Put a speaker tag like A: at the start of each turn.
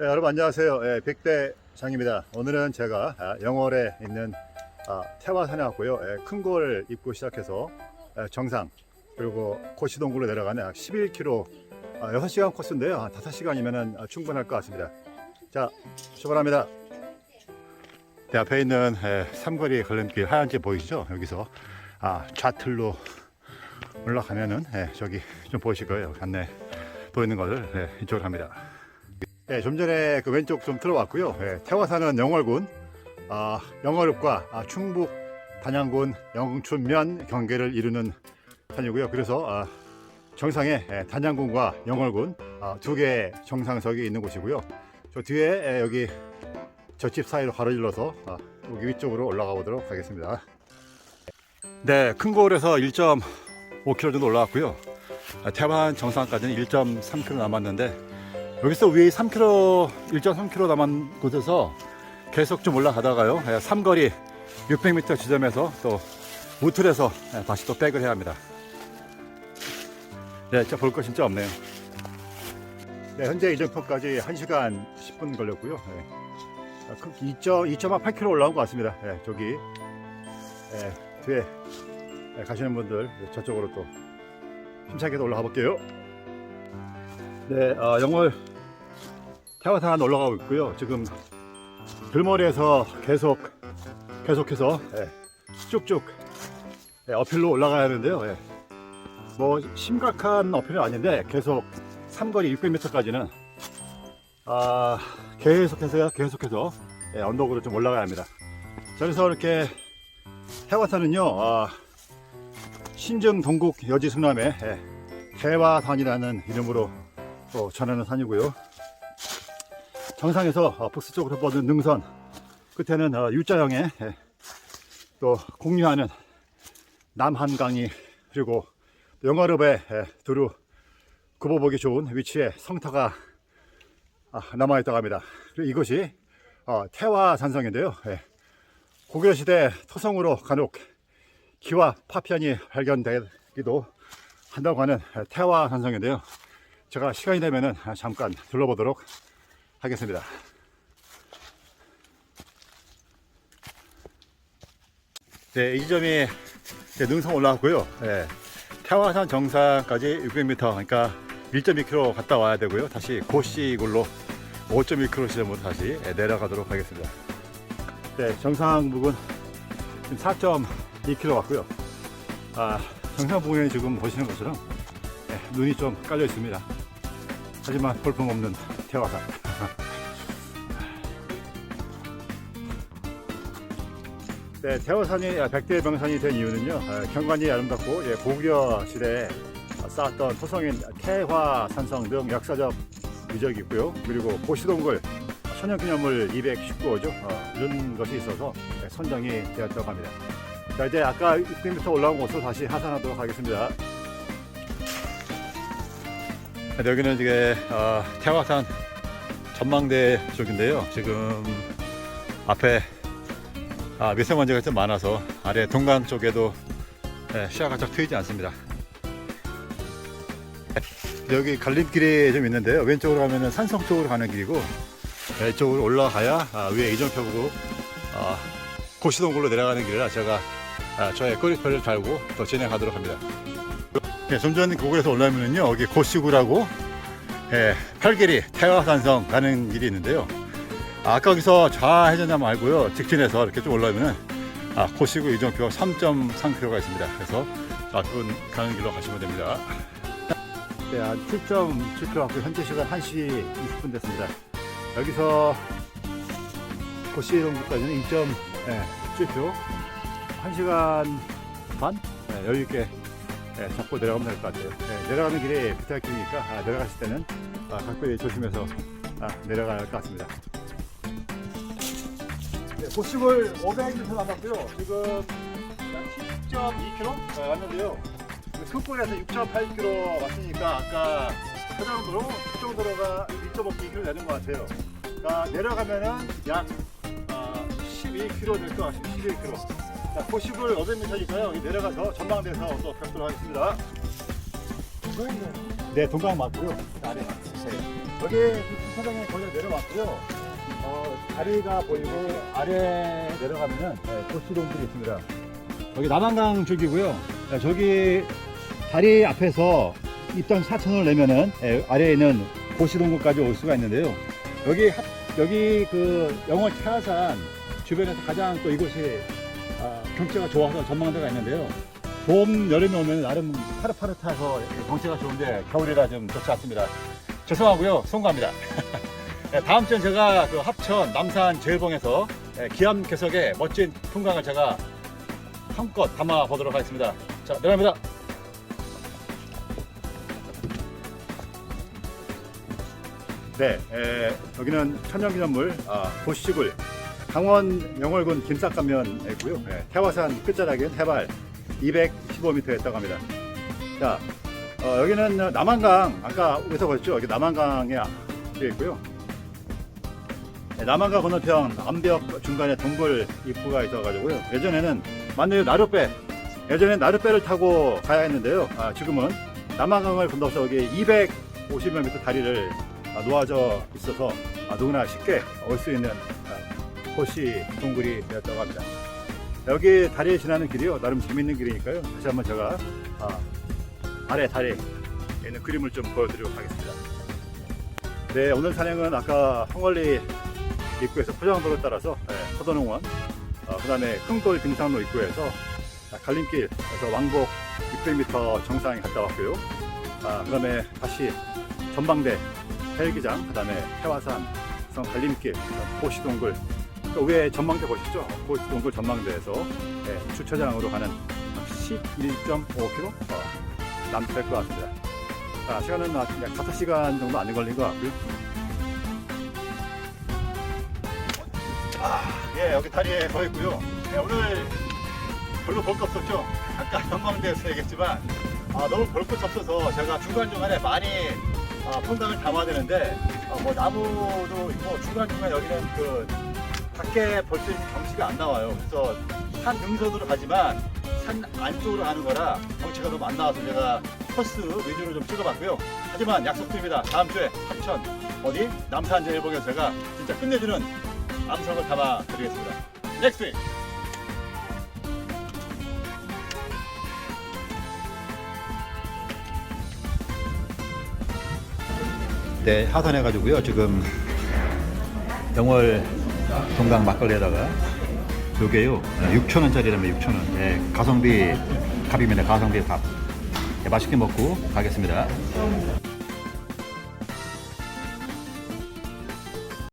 A: 네, 여러분 안녕하세요. 예, 백대장입니다. 오늘은 제가 아, 영월에 있는 아, 태화산에 왔고요. 예, 큰골 입구 시작해서 예, 정상 그리고 고시동굴로 내려가는 약 11km 아, 6시간 코스인데요. 한 5시간이면 충분할 것 같습니다. 자, 출발합니다. 내 앞에 있는 예, 삼거리 걸림길 하얀 집 보이시죠? 여기서 아, 좌틀로 올라가면은 예, 저기 좀 보이실 거예요. 안내 보이는 것을 예, 이쪽으로 갑니다. 예, 좀 전에 그 왼쪽 좀 들어왔고요. 예, 태화산은 영월군, 아, 영월읍과 아, 충북 단양군 영춘면 경계를 이루는 산이고요. 그래서 아, 정상에 예, 단양군과 영월군 아, 두 개의 정상석이 있는 곳이고요. 저 뒤에 예, 여기 젖집 사이로 가로질러서 아, 여기 위쪽으로 올라가 보도록 하겠습니다. 네, 큰 거울에서 1.5km 정도 올라왔고요. 아, 태화산 정상까지는 1.3km 남았는데 여기서 위에 3km, 1.3km 남은 곳에서 계속 좀 올라가다가요. 예, 삼거리 600m 지점에서 또 우틀에서 예, 다시 또 백을 해야 합니다. 네, 진짜 볼 거 진짜 없네요. 네, 현재 이정표까지 1시간 10분 걸렸고요. 예. 2.8km 올라온 것 같습니다. 예, 저기 예, 뒤에 예, 가시는 분들 저쪽으로 또 힘차게 또 올라가 볼게요. 네, 어, 영월 태화산 올라가고 있고요. 지금 들머리에서 계속 계속해서 예, 쭉쭉 예, 어필로 올라가야 하는데요. 예. 뭐 심각한 어필은 아닌데 계속 삼거리 600m까지는 아, 계속해서 계속해서 예, 언덕으로 좀 올라가야 합니다. 그래서 이렇게 태화산은요 아, 신정 동국 여지 승남의 예, 태화산이라는 이름으로 또 전하는 산이고요. 정상에서 어, 북서쪽으로 뻗은 능선 끝에는 어, U자형의 예, 또 공유하는 남한강이 그리고 영화읍에 예, 두루 굽어보기 좋은 위치에 성터가 아, 남아있다고 합니다. 이것이 어, 태화산성인데요. 예, 고려시대 토성으로 간혹 기와 파편이 발견되기도 한다고 하는 예, 태화산성인데요. 제가 시간이 되면은 잠깐 둘러보도록 하겠습니다. 네, 이 지점이 능선 올라왔고요. 예, 태화산 정상까지 600m, 그러니까 1.2km 갔다 와야 되고요. 다시 고시굴로 5.1km 지점으로 다시 예, 내려가도록 하겠습니다. 네, 정상 부근 지금 4.2km 왔고요. 아, 정상 부근에 지금 보시는 것처럼 예, 눈이 좀 깔려 있습니다. 하지만 볼품없는 태화산. 네, 태화산이 백대 명산이 된 이유는요. 아, 경관이 아름답고 예, 고구려 시대에 쌓았던 토성인 태화산성 등 역사적 유적이 있고요. 그리고 고시동굴 천연기념물 219호죠. 어, 이런 것이 있어서 예, 선정이 되었다고 합니다. 자, 이제 아까 600m 올라온 곳으로 다시 하산하도록 하겠습니다. 네, 여기는 이게 어, 태화산 전망대 쪽인데요. 지금 앞에 아, 미세먼지가 좀 많아서 아래 동강 쪽에도 네, 시야가 잘 트이지 않습니다. 네, 여기 갈림길이 좀 있는데요. 왼쪽으로 가면 산성 쪽으로 가는 길이고 네, 이쪽으로 올라가야 아, 위에 이정표고 아, 고시동굴로 내려가는 길이라 제가 아, 저의 꼬리표를 달고 또 진행하도록 합니다. 네, 좀전 그곳에서 올라오면요 여기 고시구라고 예, 팔길이 태화산성 가는 길이 있는데요. 아, 아까 여기서 좌회전하면 말고요 직진해서 이렇게 좀 올라오면은 아, 고시구 이정표가 3.3km가 있습니다. 그래서 아, 그분 가는 길로 가시면 됩니다. 네, 한 7.7km 왔고 현재 시간 1시 20분 됐습니다. 여기서 고시동까지는 2.7km 1시간 반 네, 여유 있게 네, 잡고 내려가면 될 것 같아요. 네, 내려가는 길이 비탈길이니까 아, 내려가실 때는 아, 각별히 조심해서 아, 내려가야 할 것 같습니다. 네, 고식을 500m 남았고요. 지금 10.2km 왔는데요. 숲골에서 6.8km 왔으니까 아까 그 정도로 그 정도로가 1.5km 되는 것 같아요. 그러니까 내려가면은 약 아, 12km 될 것 같습니다. 11km. 자, 고식을 500m니까요. 여기 내려가서 전망대에서 또 뵙도록 하겠습니다. 네, 동강 맞고요. 아래. 네. 여기 그 주차장에 다 내려왔고요. 어, 다리가 보이고 아래 내려가면은 네, 도시동굴이 있습니다. 여기 남한강 줄기고요. 네, 저기 다리 앞에서 입던 4천원을 내면은 예, 아래에 있는 고시동굴까지 올 수가 있는데요. 여기 합- 여기 그 영월 태화산 주변에서 가장 또 이곳이 아, 경치가 좋아서 전망대가 있는데요. 봄 여름에 오면 나름 파릇파릇해서 경치가 좋은데 겨울이라 좀 좋지 않습니다. 죄송하고요. 송구합니다. 네, 다음 주엔 제가 그 합천 남산 제일봉에서 예, 기암 개석의 멋진 풍광을 제가 한껏 담아 보도록 하겠습니다. 자, 내려갑니다. 네, 에, 여기는 천연기념물 아, 보시굴 강원 영월군 김삿가면이고요. 예, 태화산 끝자락인 해발 215m에 있다고 합니다. 자, 어, 여기는 남한강 아까 여기서 보셨죠? 여기 남한강에 되어 있고요. 네, 남한강 건너편 암벽 중간에 동굴 입구가 있어가지고요. 예전에는 만약에 나룻배, 예전에 나룻배를 타고 가야 했는데요. 아, 지금은 남한강을 건너서 여기 250여 미터 다리를 아, 놓아져 있어서 아, 누구나 쉽게 올 수 있는 아, 호시 동굴이 되었다고 합니다. 여기 다리에 지나는 길이요. 나름 재밌는 길이니까요. 다시 한번 제가 아, 아래 다리에 있는 그림을 좀 보여드리도록 하겠습니다. 네, 오늘 산행은 아까 홍월리 입구에서 포장도를 따라서 네, 포도농원, 어, 그 다음에 큰골 등산로 입구에서 아, 갈림길에서 왕복 600m 정상에 갔다 왔고요. 아, 그 다음에 다시 전방대 헬기장, 그 다음에 태화산, 성 갈림길, 고시동굴, 그 위에 전망대 보시죠? 고시동굴 전망대에서 네, 주차장으로 가는 11.5km 어, 남될 것 같습니다. 자, 시간은 약 5시간 정도 안 걸린 것 같고요. 아, 예, 여기 다리에 서 있고요. 네, 오늘 별로 볼거 없었죠? 아까 전망대에서 얘기했지만 아, 너무 볼 것이 없어서 제가 중간중간에 많이 아, 풍광을 담아야 되는데 아, 뭐 나무도 있고 중간중간 여기는 그 밖에 볼 수 있는 경치가 안 나와요. 그래서 산 능선으로 가지만 산 안쪽으로 가는 거라 경치가 너무 안 나와서 제가 코스 위주로 좀 찍어봤고요. 하지만 약속드립니다. 다음 주에 합천 어디 남산 제일봉에서 제가 진짜 끝내주는 암석을 담아 드리겠습니다. 넥스트 웨이! 네, 하산해가지고요. 지금 영월 동강 막걸리에다가 요게요. 6천원짜리라면 6천원. 네, 가성비 값입니다. 가성비 값. 네, 맛있게 먹고 가겠습니다